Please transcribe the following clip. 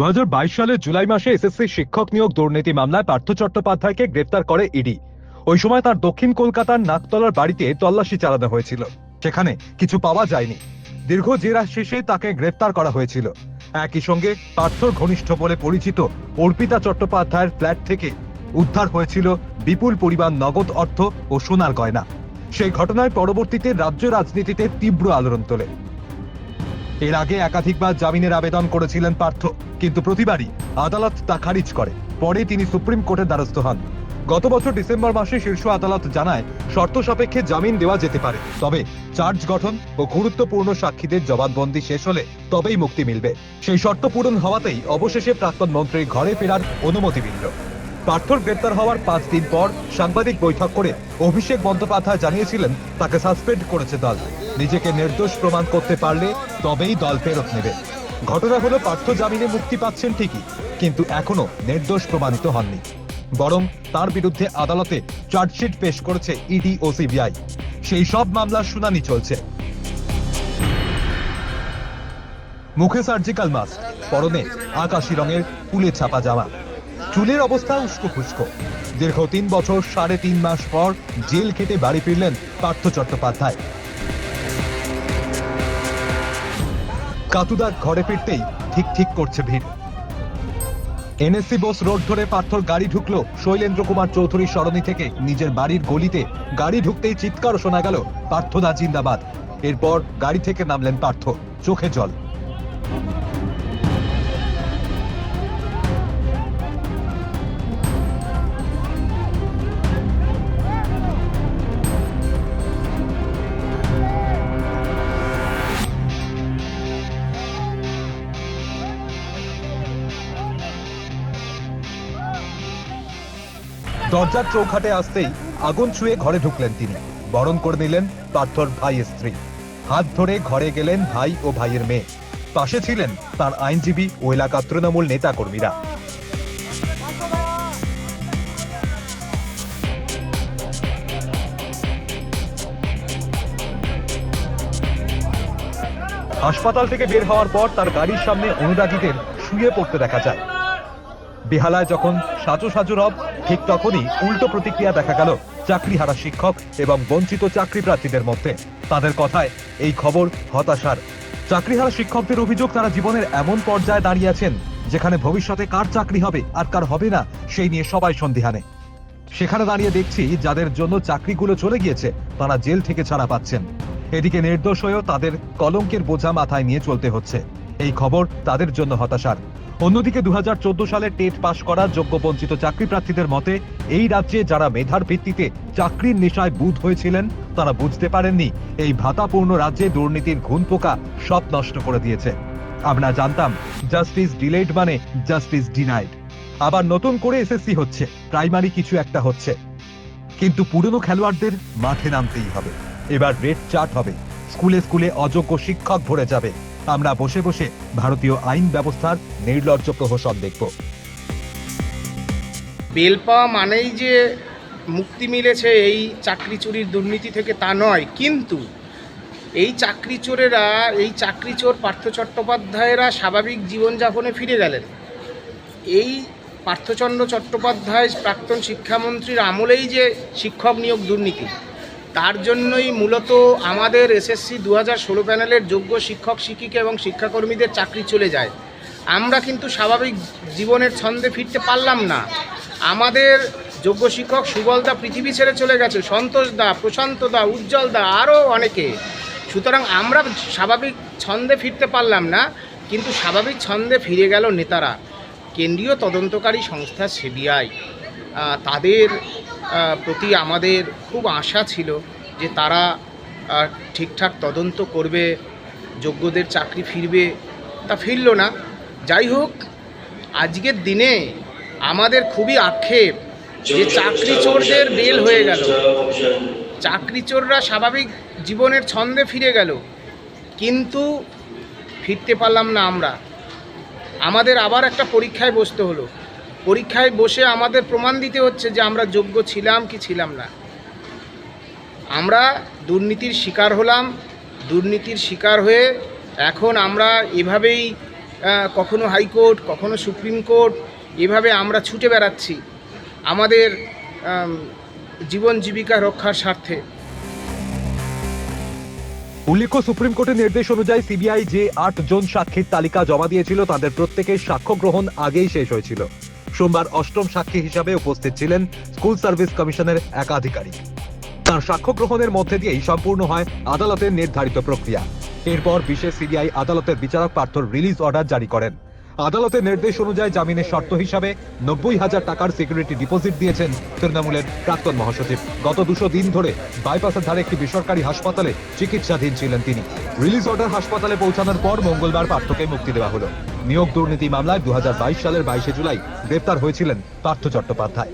দু সালের জুলাই মাসে এসএসসি শিক্ষক নিয়োগ দুর্নীতি মামলায় পার্থ চট্টোপাধ্যায়কে গ্রেপ্তার করে ইডি। ওই সময় তার দক্ষিণ কলকাতার নাকতলার বাড়িতে তল্লাশি চালানো হয়েছিল। সেখানে কিছু পাওয়া যায়নি। দীর্ঘ জেরা শেষে তাকে গ্রেপ্তার করা হয়েছিল। একই সঙ্গে পার্থর ঘনিষ্ঠ বলে পরিচিত অর্পিতা চট্টোপাধ্যায়ের ফ্ল্যাট থেকে উদ্ধার হয়েছিল বিপুল পরিমাণ নগদ অর্থ ও সোনার গয়না। সেই ঘটনায় পরবর্তীতে রাজ্য রাজনীতিতে তীব্র আলোড়ন তোলে। এর আগে একাধিকবার জামিনের আবেদন করেছিলেন পার্থ, কিন্তু প্রতিবারই আদালত তা খারিজ করে। পরে তিনি সুপ্রিম কোর্টের দ্বারস্থ হন। গত বছর ডিসেম্বর মাসে শীর্ষ আদালত জানায়, শর্ত সাপেক্ষে জামিন দেওয়া যেতে পারে। তবে চার্জ গঠন ও গুরুত্বপূর্ণ সাক্ষীদের জবানবন্দি শেষ হলে তবেই মুক্তি মিলবে। সেই শর্ত পূরণ হওয়াতেই অবশেষে প্রাক্তন মন্ত্রীর ঘরে ফেরার অনুমতি মিলল। পার্থর গ্রেপ্তার হওয়ার পাঁচ দিন পর সাংবাদিক বৈঠক করে অভিষেক বন্দ্যোপাধ্যায় জানিয়েছিলেন, তাকে সাসপেন্ড করেছে দল। নিজেকে নির্দোষ প্রমাণ করতে পারলে তবেই দল ফেরত নেবে। ঘটনা হলো, পার্থ জামিনে মুক্তি পাচ্ছেন ঠিকই, কিন্তু এখনও নির্দোষ প্রমাণিত হননি। বরং তার বিরুদ্ধে আদালতে চার্জশিট পেশ করেছে ইডি ও সিবিআই। সেই সব মামলার শুনানি চলছে। মুখে সার্জিক্যাল মাস্ক, পরনে আকাশি রঙের ফুলে ছাপা জামা। চুলের অবস্থা উস্কো খুস্কো। দীর্ঘ তিন বছর, সাড়ে তিন মাস পর জেল খেটে বাড়ি ফিরলেন পার্থ চট্টোপাধ্যায়। কাতুদার ঘরে ফিরতেই ঠিক ঠিক করছে ভিড়। এনএসসি বোস রোড ধরে পার্থর গাড়ি ঢুকলো শৈলেন্দ্র কুমার চৌধুরীর সরণি থেকে। নিজের বাড়ির গলিতে গাড়ি ঢুকতেই চিৎকার শোনা গেল পার্থদা জিন্দাবাদ। এরপর গাড়ি থেকে নামলেন পার্থ, চোখে জল। দরজার চৌখাটে আসতেই আগুন ছুঁয়ে ঘরে ঢুকলেন তিনি। বরণ করে নিলেন পার্থর ভাই স্ত্রী। হাত ধরে ঘরে গেলেন ভাই ও ভাইয়ের মেয়ে। পাশে ছিলেন তার আইনজীবী ও এলাকার তৃণমূল নেতা কর্মীরা হাসপাতাল থেকে বের হওয়ার পর তার গাড়ির সামনে অনুরাগীদের শুয়ে পড়তে দেখা যায়। বেহালায় যখন সাজো সাজো রব, ঠিক তখনই উল্টো প্রতিক্রিয়া দেখা গেল চাকরিহারা শিক্ষক এবং বঞ্চিত চাকরি প্রার্থীদের মধ্যে। তাদের কথায় এই খবর হতাশার। চাকরিহারা শিক্ষকদের অভিযোগ, তারা জীবনের এমন পর্যায়ে দাঁড়িয়ে আছেন, যেখানে ভবিষ্যতে কার চাকরি হবে আর কার হবে না, সেই নিয়ে সবাই সন্দিহানে। সেখানে দাঁড়িয়ে দেখছি যাদের জন্য চাকরিগুলো চলে গিয়েছে, তারা জেল থেকে ছাড়া পাচ্ছেন। এদিকে নির্দোষ হয়েও তাদের কলঙ্কের বোঝা মাথায় নিয়ে চলতে হচ্ছে। এই খবর তাদের জন্য হতাশার। অন্যদিকে দু হাজার চোদ্দ সালে টেট পাশ করা যোগ্য বঞ্চিত চাকরি প্রার্থীদের মতে, এই রাজ্যে যারা মেধার ভিত্তিতে চাকরির নেশায় বুধ হয়েছিলেন, তারা বুঝতে পারেননি এই ভাতাপূর্ণ রাজ্যে দুর্নীতির ঘুণ পোকা সব নষ্ট করে দিয়েছে। আমরা জানতাম, জাস্টিস ডিলেড মানে জাস্টিস ডিনাইড। আবার নতুন করে এসএসসি হচ্ছে, প্রাইমারি কিছু একটা হচ্ছে। কিন্তু পুরনো খেলোয়াড়দের মাঠে নামতেই হবে। এবার রেড চার্ট হবে, স্কুলে স্কুলে অযোগ্য শিক্ষক ভরে যাবে। আমরা বসে বসে ভারতীয় আইন ব্যবস্থার নির্লজ্জ প্রহসন দেখব। বেল পাওয়া মানেই যে মুক্তি মিলেছে এই চাকরি চুরির দুর্নীতি থেকে তা নয়, কিন্তু এই চাকরি চোরেরা, এই চাকরি চোর পার্থ চট্টোপাধ্যায়েরা স্বাভাবিক জীবনযাপনে ফিরে গেলেন। এই পার্থচন্দ্র চট্টোপাধ্যায় প্রাক্তন শিক্ষামন্ত্রীর আমলেই যে শিক্ষক নিয়োগ দুর্নীতি। তার জন্যই মূলত আমাদের এসএসসি দু হাজার ষোলো প্যানেলের যোগ্য শিক্ষক, শিক্ষিকা এবং শিক্ষাকর্মীদের চাকরি চলে যায়। আমরা কিন্তু স্বাভাবিক জীবনের ছন্দে ফিরতে পারলাম না। আমাদের যোগ্য শিক্ষক সুবলদা পৃথিবী ছেড়ে চলে গেছে। সন্তোষ দা, প্রশান্ত দা, উজ্জ্বল দা, আরও অনেকে। সুতরাং আমরা স্বাভাবিক ছন্দে ফিরতে পারলাম না, কিন্তু স্বাভাবিক ছন্দে ফিরে গেল নেতারা। কেন্দ্রীয় তদন্তকারী সংস্থা সিবিআই। তাদের প্রতি আমাদের খুব আশা ছিল যে তারা ঠিকঠাক তদন্ত করবে, যোগ্যদের চাকরি ফিরবে, তা ফিরল না। যাই হোক, আজকের দিনে আমাদের খুবই আক্ষেপ যে চাকরি চোরদের বেল হয়ে গেল। চাকরি চোররা স্বাভাবিক জীবনের ছন্দে ফিরে গেল, কিন্তু ফিরতে পারলাম না আমরা। আমাদের আবার একটা পরীক্ষায় বসতে হলো। পরীক্ষায় বসে আমাদের প্রমাণ দিতে হচ্ছে যে আমরা যোগ্য ছিলাম কি ছিলাম না। আমরা দুর্নীতির শিকার হলাম, দুর্নীতির শিকার হয়ে এখন আমরা এভাবেই কখনো হাইকোর্ট, কখনো সুপ্রিম কোর্ট, এভাবে আমরা ছুটে বেড়াচ্ছি আমাদের জীবন জীবিকা রক্ষার স্বার্থে। উল্লেখ্য, সুপ্রিম কোর্টের নির্দেশ অনুযায়ী সিবিআই যে আট জন সাক্ষীর তালিকা জমা দিয়েছিল, তাদের প্রত্যেকের সাক্ষ্য গ্রহণ আগেই শেষ হয়েছিল। সোমবার অষ্টম সাক্ষী হিসাবে উপস্থিত ছিলেন স্কুল সার্ভিস কমিশনের এক আধিকারিক তার সাক্ষ্য গ্রহণের মধ্যে দিয়েই সম্পূর্ণ হয় আদালতের নির্ধারিত প্রক্রিয়া। এরপর বিশেষ সিবিআই আদালতের বিচারক পার্থর রিলিজ অর্ডার জারি করেন। আদালতের নির্দেশ অনুযায়ী জামিনের শর্ত হিসাবে নব্বই হাজার টাকার সিকিউরিটি ডিপোজিট দিয়েছেন তৃণমূলের প্রাক্তন মহাসচিব। গত দুশো দিন ধরে বাইপাসের ধারে একটি বেসরকারি হাসপাতালে চিকিৎসাধীন ছিলেন তিনি। রিলিজ অর্ডার হাসপাতালে পৌঁছানোর পর মঙ্গলবার পার্থকে মুক্তি দেওয়া হলো। নিয়োগ দুর্নীতি মামলায় দু হাজার বাইশ সালের বাইশে জুলাই গ্রেপ্তার হয়েছিলেন পার্থ চট্টোপাধ্যায়।